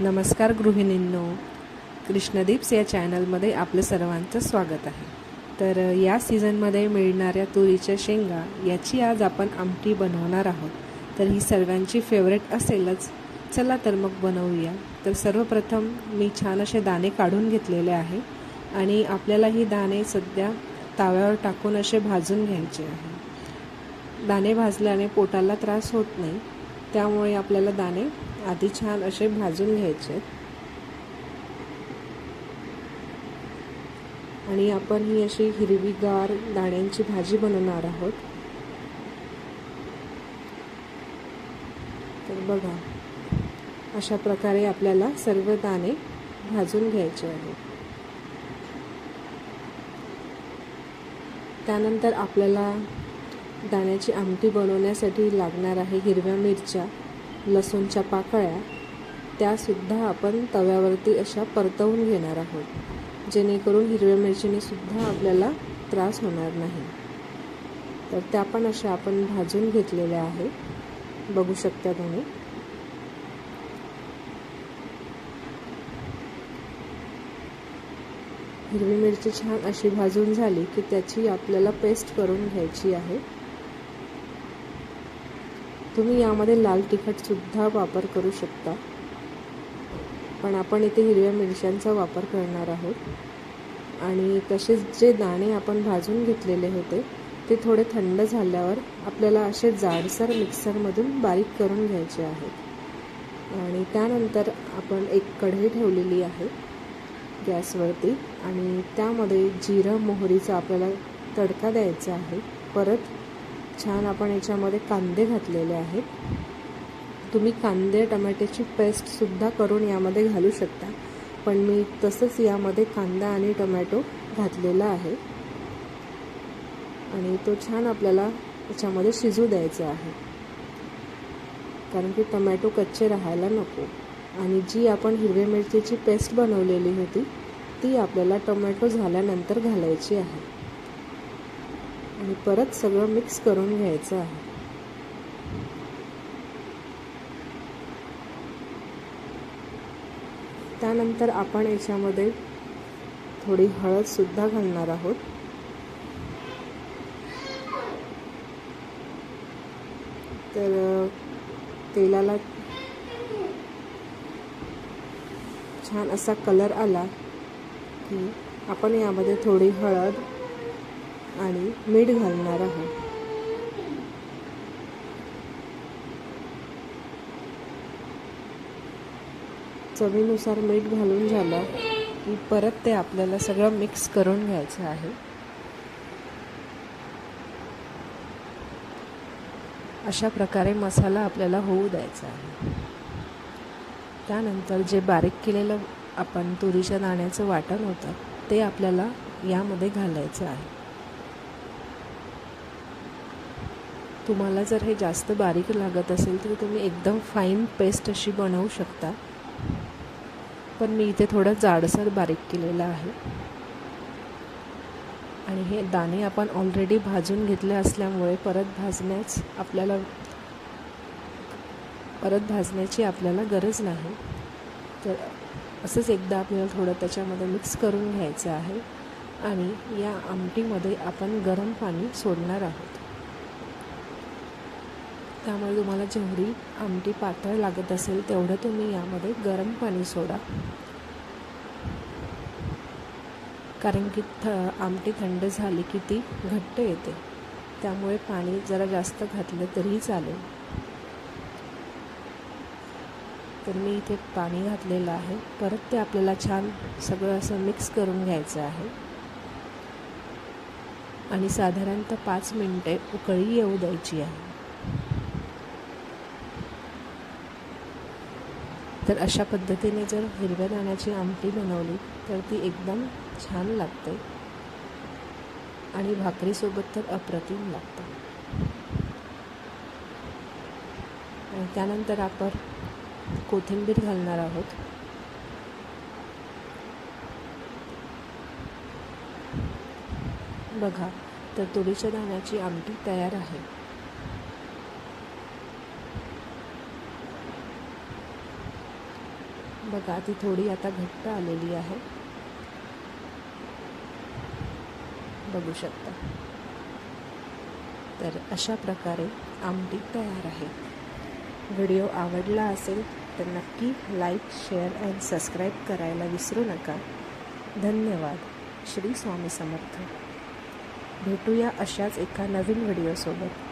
नमस्कार गृहिणींनो. कृष्णदीप्स या चॅनलमध्ये आपलं सर्वांचं स्वागत आहे. तर या सीझनमध्ये मिळणाऱ्या तुरीच्या शेंगा याची आज आपण आमटी बनवणार आहोत. तर ही सर्वांची फेवरेट असेलच. चला तर मग बनवूया. तर सर्वप्रथम मी छान असे दाणे काढून घेतलेले आहे आणि आपल्याला ही दाणे सध्या ताव्यावर टाकून असे भाजून घ्यायचे आहे. दाणे भाजल्याने पोटाला त्रास होत नाही. त्यामुळे आपल्याला दाणे आधी छान असे भाजून घ्यायचे. आणि आपण ही अशी हिरवीगार दाण्यांची भाजी बनवणार आहोत. तर बघा अशा प्रकारे आपल्याला सर्व दाणे भाजून घ्यायचे आहेत. त्यानंतर आपल्याला दाण्याची आमटी बनवण्यासाठी लागणार आहे हिरव्या मिरच्या लसूणच्या पाकळ्या. त्यासुद्धा आपण तव्यावरती अशा परतवून घेणार आहोत. जेणेकरून हिरव्या मिरचीने सुद्धा आपल्याला त्रास होणार नाही. तर त्या पण अशा आपण भाजून घेतलेल्या आहे बघू शकता तुम्ही. हिरवी मिरची छान अशी भाजून झाली की त्याची आपल्याला पेस्ट करून घ्यायची आहे. तुम्ही यामध्ये लाल तिखटसुद्धा वापर करू शकता. पण आपण इथे हिरव्या मिरच्यांचा वापर करणार आहोत. आणि तसेच जे दाणे आपण भाजून घेतलेले होते ते थोडे थंड झाल्यावर आपल्याला असे जाडसर मिक्सरमधून बारीक करून घ्यायचे आहेत. आणि त्यानंतर आपण एक कढई ठेवलेली आहे गॅसवरती. आणि त्यामध्ये जिरं मोहरीचा आपल्याला तडका द्यायचा आहे. परत छान आपण याच्यामध्ये कांदे घातलेले आहेत. तुम्ही कांदे टमॅट्याची पेस्टसुद्धा करून यामध्ये घालू शकता. पण मी तसंच यामध्ये कांदा आणि टमॅटो घातलेला आहे. आणि तो छान आपल्याला याच्यामध्ये शिजू द्यायचा आहे. कारण की टमॅटो कच्चे राहायला नको. आणि जी आपण हिरव्या मिरचीची पेस्ट बनवलेली होती ती आपल्याला टोमॅटो झाल्यानंतर घालायची आहे. आणि परत सगळं मिक्स करून घ्यायचं आहे. त्यानंतर आपण याच्यामध्ये थोडी हळदसुद्धा घालणार आहोत. तर तेलाला छान असा कलर आला की आपण यामध्ये थोडी हळद आणि मीठ घालणार आहोत चवीनुसार मीठ घालून झालं की परत ते आपल्याला सगळं मिक्स करून घ्यायचं आहे. अशा प्रकारे मसाला आपल्याला होऊ द्यायचा आहे. त्यानंतर जे बारीक केलेलं आपण तुरीच्या दाण्याचं वाटण होतं ते आपल्याला यामध्ये घालायचं आहे. तुम्हाला जर हे जास्त बारीक लागत असेल तर तुम्ही एकदम फाईन पेस्ट अशी बनवू शकता. पण मी इथे थोडं जाडसर बारीक केलेलं आहे. आणि हे दाणे आपण ऑलरेडी भाजून घेतले असल्यामुळे परत भाजण्याच आपल्याला परत भाजण्याची आपल्याला गरज नाही. तर असंच एकदा आपल्याला थोडं त्याच्यामध्ये मिक्स करून घ्यायचं आहे. आणि या आमटीमध्ये आपण गरम पाणी सोडणार आहोत. त्यामुळे तुम्हाला जेवढी आमटी पातळ लागत असेल तेवढं तुम्ही यामध्ये गरम पाणी सोडा. कारण की थ आमटी थंड झाली की ती घट्ट येते. त्यामुळे पाणी जरा जास्त घातलं तरीही चालेल. तर मी इथे पाणी घातलेलं आहे. परत ते आपल्याला छान सगळं असं मिक्स करून घ्यायचं आहे. आणि साधारणतः पाच मिनटे उकळी येऊ द्यायची आहे. तर अशा पद्धतीने जर हिरव्या दाण्याची आमटी बनवली तर ती एकदम छान लागते. आणि भाकरीसोबत तर अप्रतिम लागतं. आणि त्यानंतर आपण कोथिंबीर घालणार आहोत. बघा तर तुरीच्या दाण्याची आमटी तयार आहे. बघा ती थोडी आता घट्ट आलेली आहे. बघू शकता. तर अशा प्रकारे आमटी तयार आहे. व्हिडिओ आवडला असेल तर नक्की लाईक शेअर अँड सबस्क्राईब करायला विसरू नका. धन्यवाद. श्री स्वामी समर्थ. भेटूया अशाच एका नवीन व्हिडिओसोबत.